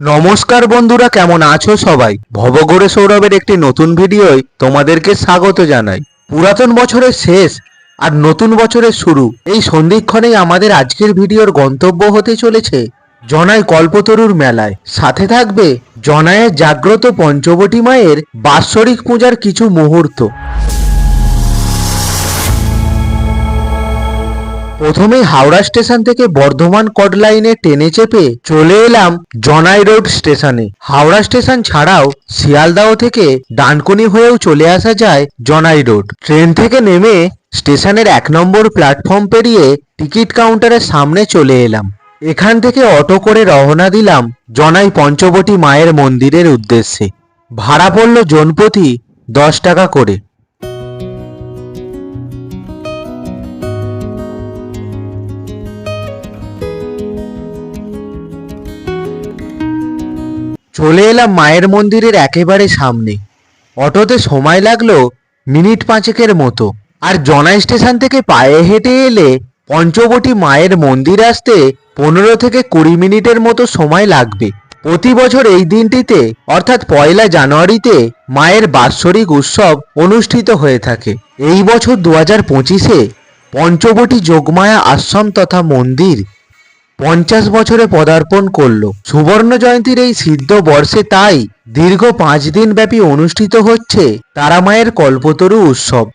নমস্কার বন্ধুরা, কেমন আছো সবাই? ভবগড়ে সৌরভের একটি নতুন ভিডিওয় তোমাদেরকে স্বাগত জানাই। পুরাতন বছরের শেষ আর নতুন বছরের শুরু। এই সন্ধিক্ষণেই আমাদের আজকের ভিডিওর গন্তব্য হতে চলেছে জনাই কল্পতরুর মেলায়। সাথে থাকবে জনায়ের জাগ্রত পঞ্চবটী মায়ের বাৎসরিক পূজার কিছু মুহূর্ত। প্রথমে হাওড়া স্টেশন থেকে বর্ধমান কড লাইনে ট্রেনে চেপে চলে এলাম জনাই রোড স্টেশনে। হাওড়া স্টেশন ছাড়াও শিয়ালদাহ থেকে ডানকুনি হয়েও চলে আসা যায় জনাই রোড। ট্রেন থেকে নেমে স্টেশনের এক নম্বর প্ল্যাটফর্ম পেরিয়ে টিকিট কাউন্টারের সামনে চলে এলাম। এখান থেকে অটো করে রওনা দিলাম জনাই পঞ্চবটী মায়ের মন্দিরের উদ্দেশ্যে। ভাড়া পড়ল জনপ্রতি দশ টাকা করে। চলে এলাম মায়ের মন্দিরের একেবারে সামনে। অটোতে সময় লাগল মিনিট পাঁচেকের মতো। আর জনাই স্টেশন থেকে পায়ে হেঁটে এলে পঞ্চবটী মায়ের মন্দির আসতে পনেরো থেকে কুড়ি মিনিটের মতো সময় লাগবে। প্রতি বছর এই দিনটিতে, অর্থাৎ পয়লা জানুয়ারিতে, মায়ের বাৎসরিক উৎসব অনুষ্ঠিত হয়ে থাকে। এই বছর দু হাজার পঁচিশে পঞ্চবটি যোগমায়া আশ্রম তথা মন্দির পঞ্চাশ বছরে পদার্পণ করল। সুবর্ণ জয়ন্তীর এই সিদ্ধ বর্ষে তাই দীর্ঘ পাঁচ দিন ব্যাপী অনুষ্ঠিত হচ্ছে তারামায়ের কল্পতরু উৎসব।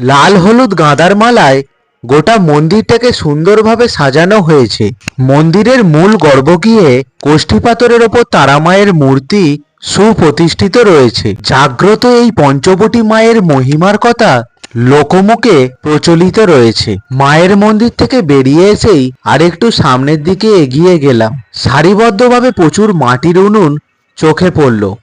লাল হলুদ গাঁদার মালায় গোটা মন্দিরটাকে সুন্দরভাবে সাজানো হয়েছে। মন্দিরের মূল গর্ভগৃহে কোষ্ঠী পাথরের ওপর তারামায়ের মূর্তি সুপ্রতিষ্ঠিত রয়েছে। জাগ্রত এই পঞ্চবটী মায়ের মহিমার কথা লোকমুখে প্রচলিত রয়েছে। মায়ের মন্দির থেকে বেরিয়ে এসেই আরেকটু সামনের দিকে এগিয়ে গেলাম। সারিবদ্ধভাবে প্রচুর মাটির উনুন চোখে পড়ল।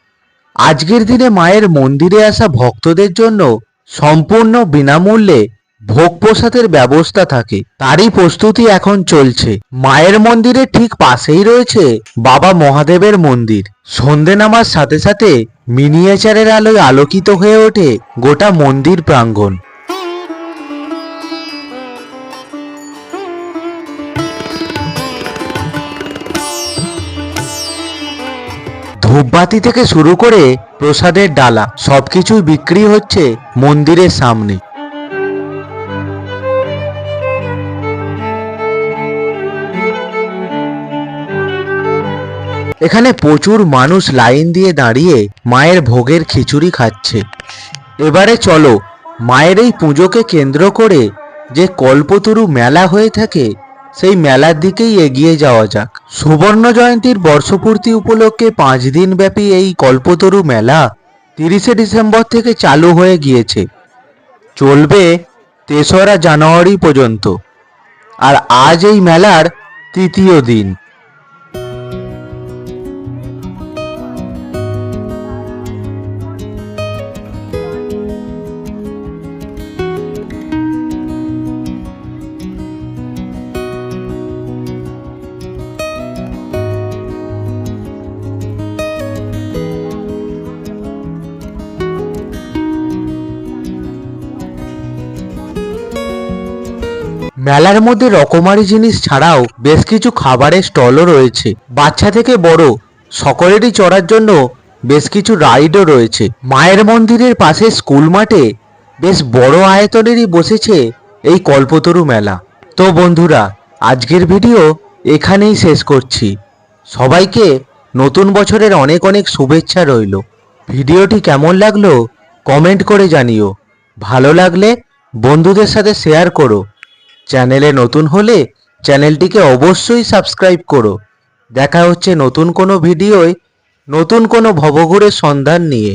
আজকের দিনে মায়ের মন্দিরে আসা ভক্তদের জন্য সম্পূর্ণ বিনামূল্যে ভোগ প্রসাদের ব্যবস্থা থাকে। তারই প্রস্তুতি এখন চলছে। মায়ের মন্দিরের ঠিক পাশেই রয়েছে বাবা মহাদেবের মন্দির। সন্ধে নামার সাথে সাথে মিনিয়েচারের আলোয় আলোকিত হয়ে ওঠে গোটা মন্দির প্রাঙ্গণ। ধূপবাতি থেকে শুরু করে প্রসাদের ডালা সবকিছুই বিক্রি হচ্ছে মন্দিরের সামনে। এখানে প্রচুর মানুষ লাইন দিয়ে দাঁড়িয়ে মায়ের ভোগের খিচুড়ি খাচ্ছে। এবারে চলো, মায়ের এই পুজোকে কেন্দ্র করে যে কল্পতরু মেলা হয়ে থাকে, সেই মেলার দিকেই এগিয়ে যাওয়া যাক। সুবর্ণ জয়ন্তীর বর্ষপূর্তি উপলক্ষে পাঁচ দিন ব্যাপী এই কল্পতরু মেলা তিরিশে ডিসেম্বর থেকে চালু হয়ে গিয়েছে। চলবে তেসরা জানুয়ারি পর্যন্ত। আর আজ এই মেলার তৃতীয় দিন। মেলার মধ্যে রকমারি জিনিস ছাড়াও বেশ কিছু খাবারের স্টলও রয়েছে। বাচ্চা থেকে বড় সকলেরই চড়ার জন্য বেশ কিছু রাইডও রয়েছে। মায়ের মন্দিরের পাশে স্কুল মাঠে বেশ বড় আয়তনেরই বসেছে এই কল্পতরু মেলা। তো বন্ধুরা, আজকের ভিডিও এখানেই শেষ করছি। সবাইকে নতুন বছরের অনেক অনেক শুভেচ্ছা রইল। ভিডিওটি কেমন লাগল কমেন্ট করে জানিও। ভালো লাগলে বন্ধুদের সাথে শেয়ার করো। চ্যানেলে নতুন হলে চ্যানেলটিকে অবশ্যই সাবস্ক্রাইব করো। দেখা হচ্ছে নতুন কোনো ভিডিওয়, নতুন কোনো ভবঘুরের সন্ধান নিয়ে।